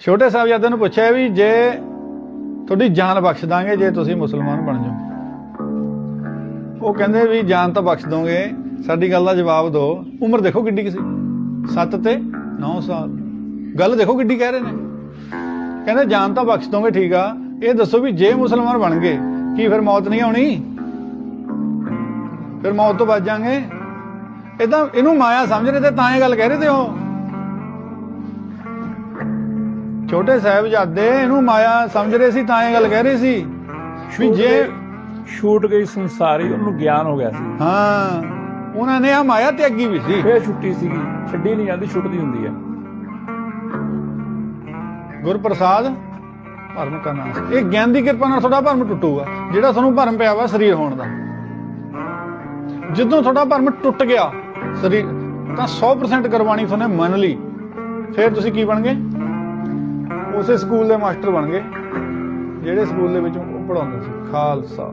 ਛੋਟੇ ਸਾਹਿਬਜ਼ਾਦੇ ਨੂੰ ਪੁੱਛਿਆ ਵੀ ਜੇ ਤੁਹਾਡੀ ਜਾਨ ਬਖਸ਼ ਦਾਂਗੇ, ਜੇ ਤੁਸੀਂ ਮੁਸਲਮਾਨ ਬਣ ਜਾਓ। ਉਹ ਕਹਿੰਦੇ ਵੀ ਜਾਨ ਤਾਂ ਬਖਸ਼ ਦੋਗੇ, ਸਾਡੀ ਗੱਲ ਦਾ ਜਵਾਬ ਦਿਓ ਉਮਰ ਦੇਖੋ ਕਿੱਡੀ ਕੀ ਸੀ। 7 ਤੇ 9 ਸਾਲ। ਗੱਲ ਦੇਖੋ ਕਿੱਡੀ ਕਹਿ ਰਹੇ ਨੇ। ਕਹਿੰਦੇ ਜਾਨ ਤਾਂ ਬਖਸ਼ ਦੋਗੇ, ਠੀਕ ਆ। ਇਹ ਦੱਸੋ ਵੀ ਜੇ ਮੁਸਲਮਾਨ ਬਣ ਗਏ, ਕੀ ਫਿਰ ਮੌਤ ਨਹੀਂ ਆਉਣੀ? ਫਿਰ ਮੌਤ ਤੋਂ ਬਚ ਜਾਾਂਗੇ। ਇਦਾਂ ਇਹਨੂੰ ਮਾਇਆ ਸਮਝ ਰਹੇ ਤੇ ਤਾਂ ਇਹ ਗੱਲ ਕਹਿ ਰਹੇ ਤੇ ਉਹ। ਛੋਟੇ ਸਾਹਿਬਜ਼ਾਦੇ ਇਹਨੂੰ ਮਾਇਆ ਸਮਝ ਰਹੇ ਸੀ ਤਾਂ ਇਹ ਗੱਲ ਕਹਿ ਰਹੇ ਸੀ ਵੀ ਜੇ ਛੂਟ ਗਈ ਸੰਸਾਰੀ ਉਹਨੂੰ ਗਿਆਨ ਹੋ ਗਿਆ ਸੀ। ਹਾਂ ਉਹਨਾਂ ਨੇ ਆ ਮਾਇਆ ਤਿਆਗੀ ਵੀ ਸੀ। ਫੇਰ ਛੁੱਟੀ ਸੀਗੀ ਛੱਡੀ ਨਹੀਂ ਜਾਂਦੀ ਛੁੱਟਦੀ ਹੁੰਦੀ ਹੈ। ਗੁਰਪ੍ਰਸਾਦ ਭਰਮ ਕਾ ਨਾਮ। ਇਹ ਗਿਆਨ ਦੀ ਕਿਰਪਾ ਨਾਲ ਤੁਹਾਡਾ ਭਰਮ ਟੁੱਟੂਗਾ ਜਿਹੜਾ ਤੁਹਾਨੂੰ ਭਰਮ ਪਿਆ ਵਾ ਸਰੀਰ ਹੋਣ ਦਾ। ਜਦੋਂ ਤੁਹਾਡਾ ਭਰਮ ਟੁੱਟ ਗਿਆ ਸਰੀਰ ਤਾਂ 100% ਕੁਰਬਾਨੀ ਤੁਹਾਨੇ ਮੰਨ ਲਈ। ਫਿਰ ਤੁਸੀਂ ਕੀ ਬਣ ਗਏ? ਉਸੇ ਸਕੂਲ ਦੇ ਮਾਸਟਰ ਬਣ ਗਏ ਜਿਹੜੇ ਸਕੂਲ ਦੇ ਵਿੱਚ ਉਹ ਪੜਾਉਂਦੇ ਸੀ। ਖਾਲਸਾ।